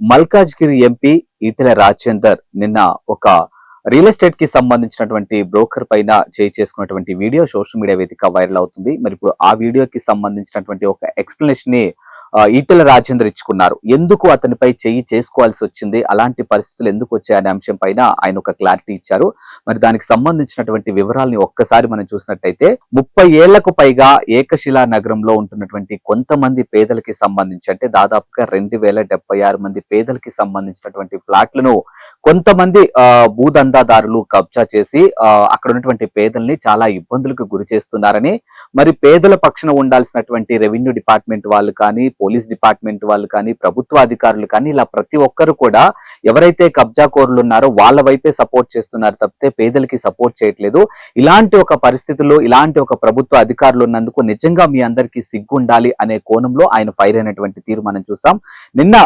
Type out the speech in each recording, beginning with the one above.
Malkajgiri MP Etela Rajender నిన్న ఒక real ఎస్టేట్కి సంబంధించినటువంటి బ్రోకర్ పైన చేయి చేసుకున్నటువంటి వీడియో సోషల్ మీడియా వేదిక వైరల్ అవుతుంది. మరి ఇప్పుడు ఆ వీడియోకి సంబంధించినటువంటి ఒక ఎక్స్ప్లెనేషన్ని ఈటెల రాజేందర్ ఇచ్చుకున్నారు. ఎందుకు అతనిపై చెయ్యి చేసుకోవాల్సి వచ్చింది? అలాంటి పరిస్థితులు ఎందుకు వచ్చాయనే అంశం పైన ఆయన ఒక క్లారిటీ ఇచ్చారు. మరి దానికి సంబంధించినటువంటి వివరాలని ఒక్కసారి మనం చూసినట్టయితే ముప్పై ఏళ్ళకు పైగా ఏకశిలా నగరంలో ఉంటున్నటువంటి కొంతమంది పేదలకి సంబంధించి అంటే దాదాపుగా రెండు వేల డెబ్బై ఆరు మంది పేదలకి సంబంధించినటువంటి ఫ్లాట్లను కొంతమంది ఆ, భూదందాదారులు కబ్జా చేసి ఆ, అక్కడ ఉన్నటువంటి పేదల్ని చాలా ఇబ్బందులకు గురి చేస్తున్నారని మరి పేదల పక్షన ఉండాల్సినటువంటి రెవెన్యూ డిపార్ట్మెంట్ వాళ్ళు కానీ పోలీస్ డిపార్ట్మెంట్ వాళ్ళు కానీ ప్రభుత్వ అధికారులు కానీ ఇలా ప్రతి ఒక్కరు కూడా ఎవరైతే కబ్జా కోరులు ఉన్నారో వాళ్ళ వైపే సపోర్ట్ చేస్తున్నారు తప్పితే పేదలకి సపోర్ట్ చేయట్లేదు. ఇలాంటి ఒక పరిస్థితుల్లో ఇలాంటి ఒక ప్రభుత్వ అధికారులు ఉన్నందుకు నిజంగా మీ అందరికీ సిగ్గు ఉండాలి అనే కోణంలో ఆయన ఫైర్ అయినటువంటి తీరు మనం చూసాం. నిన్న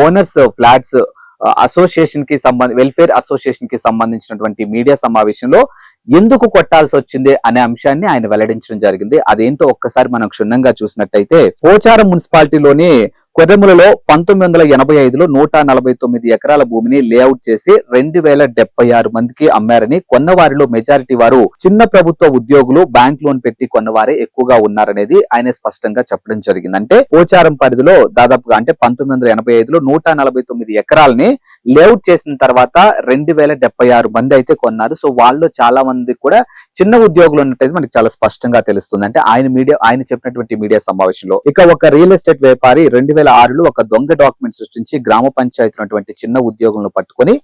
ఓనర్స్ ఫ్లాట్స్ అసోసియేషన్కి సంబంధ వెల్ఫేర్ అసోసియేషన్కి సంబంధించినటువంటి మీడియా సమావేశంలో ఎందుకు కొట్టాల్సి వచ్చింది అనే అంశాన్ని ఆయన వెల్లడించడం జరిగింది. అదేంటో ఒక్కసారి మనం క్షుణ్ణంగా చూసినట్టయితే పోచారం మున్సిపాలిటీలోని కొర్రెములలో పంతొమ్మిది వందల ఎనభై ఐదులో నూట నలభై తొమ్మిది ఎకరాల భూమిని లేఅవుట్ చేసి రెండు వేల డెబ్బై ఆరు మందికి అమ్మారని కొన్నవారిలో మెజారిటీ వారు చిన్న ప్రభుత్వ ఉద్యోగులు బ్యాంక్ లోన్ పెట్టి కొన్నవారే ఎక్కువగా ఉన్నారనేది ఆయన స్పష్టంగా చెప్పడం జరిగింది అంటే పోచారం పరిధిలో దాదాపుగా అంటే పంతొమ్మిది వందల ఎనభై ఐదులో నూట నలభై తొమ్మిది ఎకరాలని లేఅవుట్ చేసిన తర్వాత రెండు వేల డెబ్బై ఆరు మంది అయితే కొన్నారు. సో వాళ్ళు చాలా మంది కూడా చిన్న ఉద్యోగులు ఉన్నట్టయితే మనకి చాలా స్పష్టంగా తెలుస్తుంది. అంటే ఆయన మీడియా ఆయన చెప్పినటువంటి మీడియా సమావేశంలో. ఇక ఒక రియల్ ఎస్టేట్ వ్యాపారి రెండు వేల ఆరులో ఒక దొంగ డాక్యుమెంట్ సృష్టించి గ్రామ పంచాయతీ చిన్న ఉద్యోగులను పట్టుకొని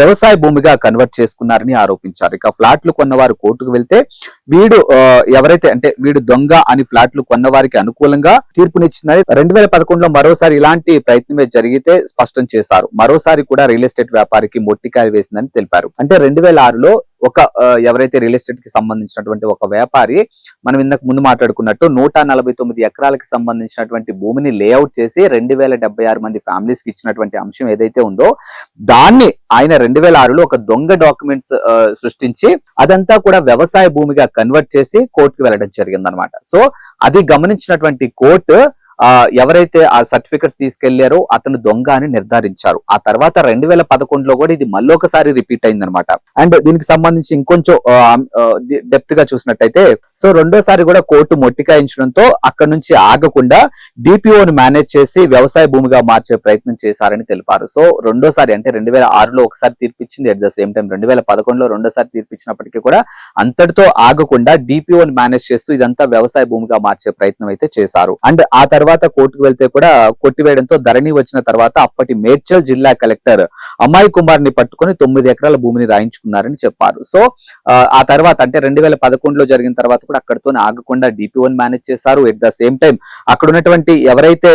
వ్యవసాయ భూమిగా కన్వర్ట్ చేసుకున్నారని ఆరోపించారు. ఇక ఫ్లాట్లు కొన్నవారు కోర్టుకు వెళ్తే వీడు ఆ, ఎవరైతే అంటే వీడు దొంగ అని ఫ్లాట్లు కొన్న వారికి అనుకూలంగా తీర్పునిచ్చిందని రెండు వేల పదకొండులో మరోసారి ఇలాంటి ప్రయత్నమే జరిగితే స్పష్టం చేశారు. మరోసారి కూడా రియల్ ఎస్టేట్ వ్యాపారికి మొట్టికాయ వేసిందని తెలిపారు. అంటే రెండు వేల ఆరులో ఒక ఎవరైతే రియల్ ఎస్టేట్కి సంబంధించినటువంటి ఒక వ్యాపారి మనం ఇంతకు ముందు మాట్లాడుకున్నట్టు నూట నలభై తొమ్మిది ఎకరాలకి సంబంధించినటువంటి భూమిని లేఅవుట్ చేసి రెండు వేల డెబ్బై ఆరు మంది ఫ్యామిలీస్కి ఇచ్చినటువంటి అంశం ఏదైతే ఉందో దాన్ని ఆయన రెండు వేల ఆరులో ఒక దొంగ డాక్యుమెంట్స్ సృష్టించి అదంతా కూడా వ్యవసాయ భూమిగా కన్వర్ట్ చేసి కోర్టుకు వెళ్ళడం జరిగింది అనమాట సో అది గమనించినటువంటి కోర్టు ఆ ఎవరైతే ఆ సర్టిఫికెట్స్ తీసుకెళ్ళారో అతను దొంగ అని నిర్ధారించారు. ఆ తర్వాత రెండు వేల పదకొండులో కూడా ఇది మళ్ళొకసారి రిపీట్ అయిందనమాట అండ్ దీనికి సంబంధించి ఇంకొంచెం డెప్త్గా చూసినట్టయితే సో రెండోసారి కూడా కోర్టు మొట్టికాయించడంతో అక్కడ నుంచి ఆగకుండా డిపిఓను మేనేజ్ చేసి వ్యవసాయ భూమిగా మార్చే ప్రయత్నం చేశారని తెలిపారు. సో రెండోసారి అంటే రెండు వేల ఆరులో ఒకసారి తీర్పిచ్చింది అట్ ద సేమ్ టైం రెండు వేల పదకొండులో రెండోసారి తీర్పిచ్చినప్పటికీ కూడా అంతటితో ఆగకుండా డిపిఓను మేనేజ్ చేస్తూ ఇదంతా వ్యవసాయ భూమిగా మార్చే ప్రయత్నం అయితే చేశారు. అండ్ ఆ తర్వాత తర్వాత కోర్టుకు వెళ్తే కూడా కొట్టివేయడంతో ధరణి వచ్చిన తర్వాత అప్పటి మేడ్చల్ జిల్లా కలెక్టర్ అమ్మాయి కుమార్ని పట్టుకొని తొమ్మిది ఎకరాల భూమిని రాయించుకున్నారని చెప్పారు. సో ఆ, తర్వాత అంటే రెండు వేల పదకొండులో జరిగిన తర్వాత కూడా అక్కడితో ఆగకుండా డిపిఓని మేనేజ్ చేశారు. ఎట్ ద సేమ్ టైం అక్కడ ఉన్నటువంటి ఎవరైతే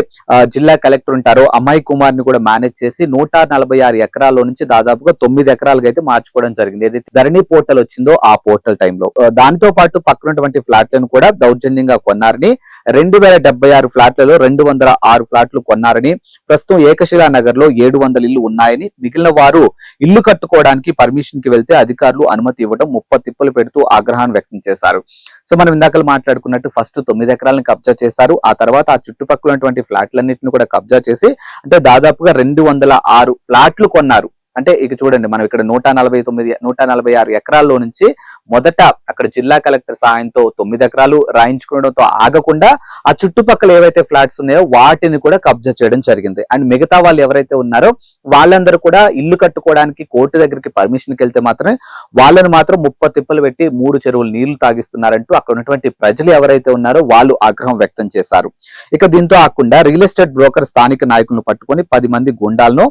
జిల్లా కలెక్టర్ ఉంటారో అమ్మాయి కుమార్ని కూడా మేనేజ్ చేసి నూట నలభై ఆరు ఎకరాల్లో నుంచి దాదాపుగా తొమ్మిది ఎకరాలుగా అయితే మార్చుకోవడం జరిగింది. ఏదైతే ధరణి పోర్టల్ వచ్చిందో ఆ పోర్టల్ టైంలో దానితో పాటు పక్కనటువంటి ఫ్లాట్లను కూడా దౌర్జన్యంగా కొన్నారని రెండు వేల డెబ్బై ఆరు ఫ్లాట్లలో రెండు వందల ఆరు ఫ్లాట్లు కొన్నారని ప్రస్తుతం ఏకశిలా నగర్లో ఏడు వందల ఇల్లు ఉన్నాయని మిగిలిన వారు ఇల్లు కట్టుకోవడానికి పర్మిషన్కి వెళ్తే అధికారులు అనుమతి ఇవ్వడం ముప్ప తిప్పలు పెడుతూ ఆగ్రహాన్ని వ్యక్తం చేశారు. సో మనం ఇందాక మాట్లాడుకున్నట్టు ఫస్ట్ తొమ్మిది ఎకరాలను కబ్జా చేశారు. ఆ తర్వాత ఆ చుట్టుపక్కల ఉన్నటువంటి ఫ్లాట్లన్నింటిని కూడా కబ్జా చేసి అంటే దాదాపుగా రెండు వందల ఆరు ఫ్లాట్లు కొన్నారు. అంటే ఇక చూడండి మనం ఇక్కడ నూట నలభై తొమ్మిది నూట నలభై ఆరు ఎకరాల్లో నుంచి మొదట అక్కడ జిల్లా కలెక్టర్ సాయంతో తొమ్మిది ఎకరాలు రాయించుకోవడంతో ఆగకుండా ఆ చుట్టుపక్కల ఏవైతే ఫ్లాట్స్ ఉన్నాయో వాటిని కూడా కబ్జా చేయడం జరిగింది. అండ్ మిగతా వాళ్ళు ఎవరైతే ఉన్నారో వాళ్ళందరూ కూడా ఇల్లు కట్టుకోవడానికి కోర్టు దగ్గరికి పర్మిషన్కి వెళ్తే మాత్రమే వాళ్ళని మాత్రం ముప్ప తిప్పలు పెట్టి మూడు చెరువులు నీళ్ళు తాగిస్తున్నారంటూ అక్కడ ఉన్నటువంటి ప్రజలు ఎవరైతే ఉన్నారో వాళ్ళు ఆగ్రహం వ్యక్తం చేశారు. ఇక దీంతో ఆకుండా రియల్ ఎస్టేట్ బ్రోకర్ స్థానిక నాయకులను పట్టుకొని పది మంది గుండాలను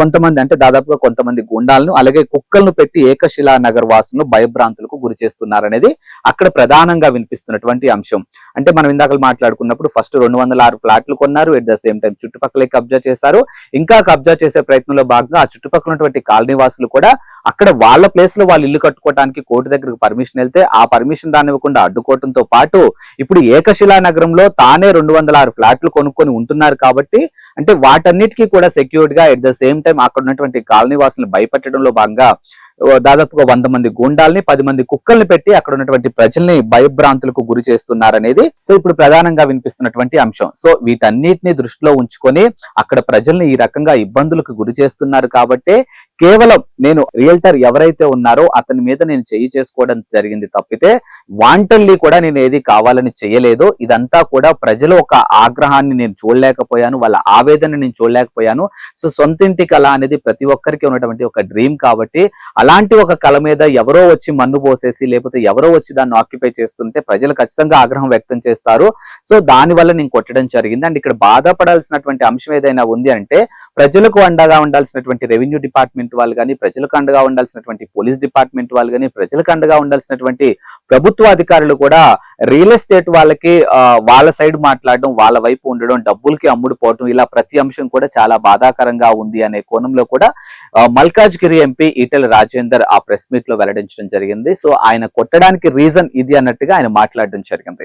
కొంతమంది అంటే దాదాపు దాదాపుగా కొంతమంది గుండాలను అలాగే కుక్కలను పెట్టి ఏకశిలా నగర్ వాసులను భయభ్రాంతులకు గురి చేస్తున్నారనేది అక్కడ ప్రధానంగా వినిపిస్తున్నటువంటి అంశం. అంటే మనం ఇందాక మాట్లాడుకున్నప్పుడు ఫస్ట్ రెండు వందల ఆరు ఫ్లాట్లు కొన్నారు ఎట్ ద సేమ్ టైం చుట్టుపక్కలే కబ్జా చేశారు. ఇంకా కబ్జా చేసే ప్రయత్నంలో భాగంగా ఆ చుట్టుపక్కల ఉన్నటువంటి కాలనీ వాసులు కూడా అక్కడ వాళ్ళ ప్లేస్లో వాళ్ళు ఇల్లు కట్టుకోవడానికి కోర్టు దగ్గరకు పర్మిషన్ వెళ్తే ఆ పర్మిషన్ రానివ్వకుండా అడ్డుకోవటంతో అడ్డుకోవడంతో పాటు ఇప్పుడు ఏకశిలా నగరంలో తానే రెండు వందల ఆరు ఫ్లాట్లు కొనుక్కొని ఉంటున్నారు కాబట్టి అంటే వాటన్నిటికీ కూడా సెక్యూర్డ్గా ఎట్ ద సేమ్ టైం అక్కడ ఉన్నటువంటి కాలనీ వాసులను భయపెట్టడంలో భాగంగా దాదాపుగా వంద మంది గూండాల్ని పది మంది కుక్కల్ని పెట్టి అక్కడ ఉన్నటువంటి ప్రజల్ని భయభ్రాంతులకు గురి చేస్తున్నారనేది. సో ఇప్పుడు ప్రధానంగా వినిపిస్తున్నటువంటి అంశం. సో వీటన్నిటిని దృష్టిలో ఉంచుకొని అక్కడ ప్రజల్ని ఈ రకంగా ఇబ్బందులకు గురి చేస్తున్నారు కాబట్టి కేవలం నేను రియల్టర్ ఎవరైతే ఉన్నారో అతని మీద నేను చెయ్యి చేసుకోవడం జరిగింది తప్పితే వాంటల్లీ కూడా నేను ఏది కావాలని చేయలేదు. ఇదంతా కూడా ప్రజల ఒక ఆగ్రహాన్ని నేను చూడలేకపోయాను వాళ్ళ ఆవేదన నేను చూడలేకపోయాను. సో సొంతింటి కళ అనేది ప్రతి ఒక్కరికి ఉన్నటువంటి ఒక డ్రీమ్ కాబట్టి అలాంటి ఒక కళ మీద ఎవరో వచ్చి మన్ను పోసేసి లేకపోతే ఎవరో వచ్చి దాన్ని ఆక్యుపై చేస్తుంటే ప్రజలు ఖచ్చితంగా ఆగ్రహం వ్యక్తం చేస్తారు. సో దాని వల్ల నేను కొట్టడం జరిగింది. అండ్ ఇక్కడ బాధపడాల్సినటువంటి అంశం ఏదైనా ఉంది అంటే ప్రజలకు అండగా ఉండాల్సినటువంటి రెవెన్యూ డిపార్ట్మెంట్ వాళ్ళు కానీ ప్రజలకు అండగా ఉండాల్సినటువంటి పోలీస్ డిపార్ట్మెంట్ వాళ్ళు కానీ ప్రజలకు అండగా ఉండాల్సినటువంటి ప్రభుత్వ అధికారులు కూడా రియల్ ఎస్టేట్ వాళ్ళకి వాళ్ళ సైడ్ మాట్లాడడం వాళ్ళ వైపు ఉండడం డబ్బులకి అమ్ముడు పోవడం ఇలా ప్రతి అంశం కూడా చాలా బాధాకరంగా ఉంది అనే కోణంలో కూడా మల్కాజ్గిరి ఎంపీ ఈటెల రాజేందర్ ఆ ప్రెస్ మీట్లో వెల్లడించడం జరిగింది. సో ఆయన కొట్టడానికి రీజన్ ఇది అన్నట్టుగా ఆయన మాట్లాడడం జరిగింది.